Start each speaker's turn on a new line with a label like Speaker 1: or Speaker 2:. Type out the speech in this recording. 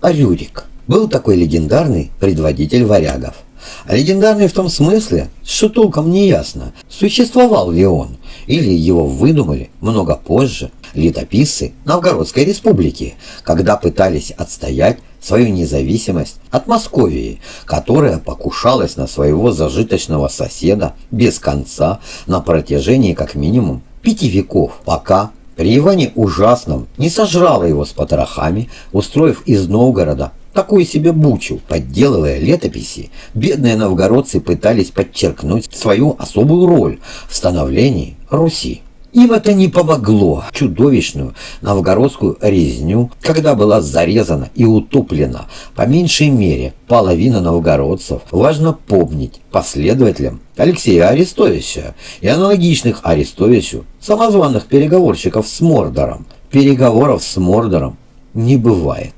Speaker 1: А Рюрик был такой легендарный предводитель варягов. А легендарный в том смысле, что толком не ясно, существовал ли он, или его выдумали много позже летописцы Новгородской республики, когда пытались отстоять свою независимость от Московии, которая покушалась на своего зажиточного соседа без конца на протяжении как минимум пяти веков, пока при Иване Ужасном не сожрала его с потрохами, устроив из Новгорода такую себе бучу. Подделывая летописи, бедные новгородцы пытались подчеркнуть свою особую роль в становлении Руси. Им это не помогло. Чудовищную новгородскую резню, когда была зарезана и утоплена по меньшей мере половина новгородцев, важно помнить последователям Алексея Арестовича и аналогичных Арестовичу самозваных переговорщиков с Мордором. Переговоров с Мордором не бывает.